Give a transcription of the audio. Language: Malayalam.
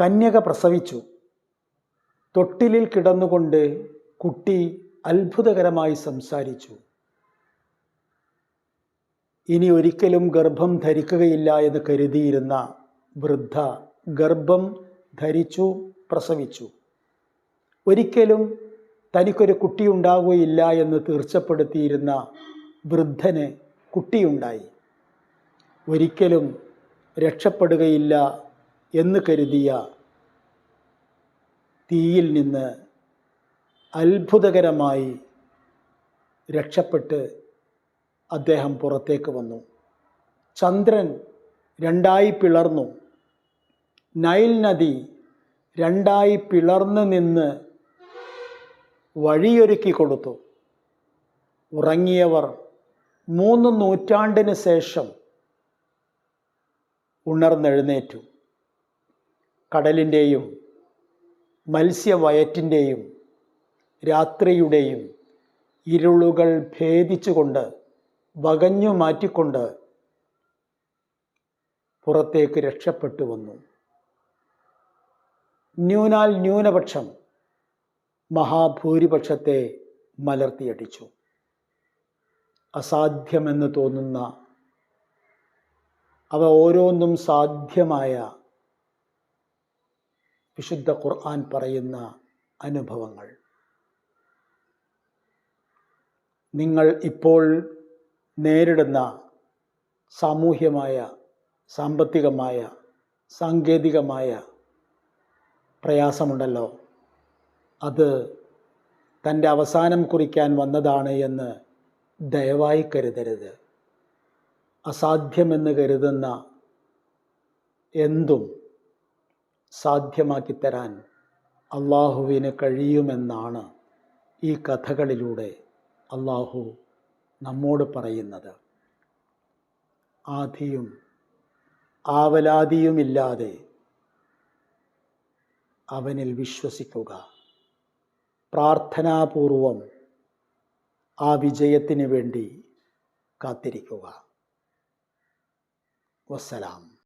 കന്യക പ്രസവിച്ചു. തൊട്ടിലിൽ കിടന്നുകൊണ്ട് കുട്ടി അത്ഭുതകരമായി സംസാരിച്ചു. ഇനി ഒരിക്കലും ഗർഭം ധരിക്കുകയില്ല എന്ന് കരുതിയിരുന്ന വൃദ്ധ ഗർഭം ധരിച്ചു പ്രസവിച്ചു. ഒരിക്കലും തനിക്കൊരു കുട്ടിയുണ്ടാകുകയില്ല എന്ന് തീർച്ചപ്പെടുത്തിയിരുന്ന വൃദ്ധന് കുട്ടിയുണ്ടായി. ഒരിക്കലും രക്ഷപ്പെടുകയില്ല എന്ന് കരുതിയ തീയിൽ നിന്ന് അത്ഭുതകരമായി രക്ഷപ്പെട്ട് അദ്ദേഹം പുറത്തേക്ക് വന്നു. ചന്ദ്രൻ രണ്ടായി പിളർന്നു. നൈൽ നദി രണ്ടായി പിളർന്ന് നിന്ന് വഴിയൊരുക്കി കൊടുത്തു. ഉറങ്ങിയവർ മൂന്ന് നൂറ്റാണ്ടിന് ശേഷം ഉണർന്നെഴുന്നേറ്റു. കടലിന്റെയും മത്സ്യവയറ്റിന്റെയും രാത്രിയുടെയും ഇരുളുകൾ ഭേദിച്ചുകൊണ്ട് വകഞ്ഞു മാറ്റിക്കൊണ്ട് പുറത്തേക്ക് രക്ഷപ്പെട്ടു വന്നു. ന്യൂനാൽ ന്യൂനപക്ഷം മഹാഭൂരിപക്ഷത്തെ മലർത്തിയടിച്ചു. അസാധ്യമെന്ന് തോന്നുന്ന അവ ഓരോന്നും സാധ്യമായ വിശുദ്ധ ഖുർആൻ പറയുന്ന അനുഭവങ്ങൾ. നിങ്ങൾ ഇപ്പോൾ നേരിടുന്ന സാമൂഹ്യമായ സാമ്പത്തികമായ സാങ്കേതികമായ പ്രയാസമുണ്ടല്ലോ. അത് തന്റെ അവസാനം കുറിക്കാൻ വന്നതാണ് എന്ന് ദയവായി കരുതരുത്. അസാധ്യമെന്ന് കരുതുന്ന എന്തും സാധ്യമാക്കി തരാൻ അള്ളാഹുവിന് കഴിയുമെന്നാണ് ഈ കഥകളിലൂടെ അള്ളാഹു നമ്മോട് പറയുന്നത്. ആധിയും ആവലാതിയുമില്ലാതെ അവനിൽ വിശ്വസിക്കുക. പ്രാർത്ഥനാപൂർവം ആ വിജയത്തിന് വേണ്ടി കാത്തിരിക്കുക. വസ്സലാം.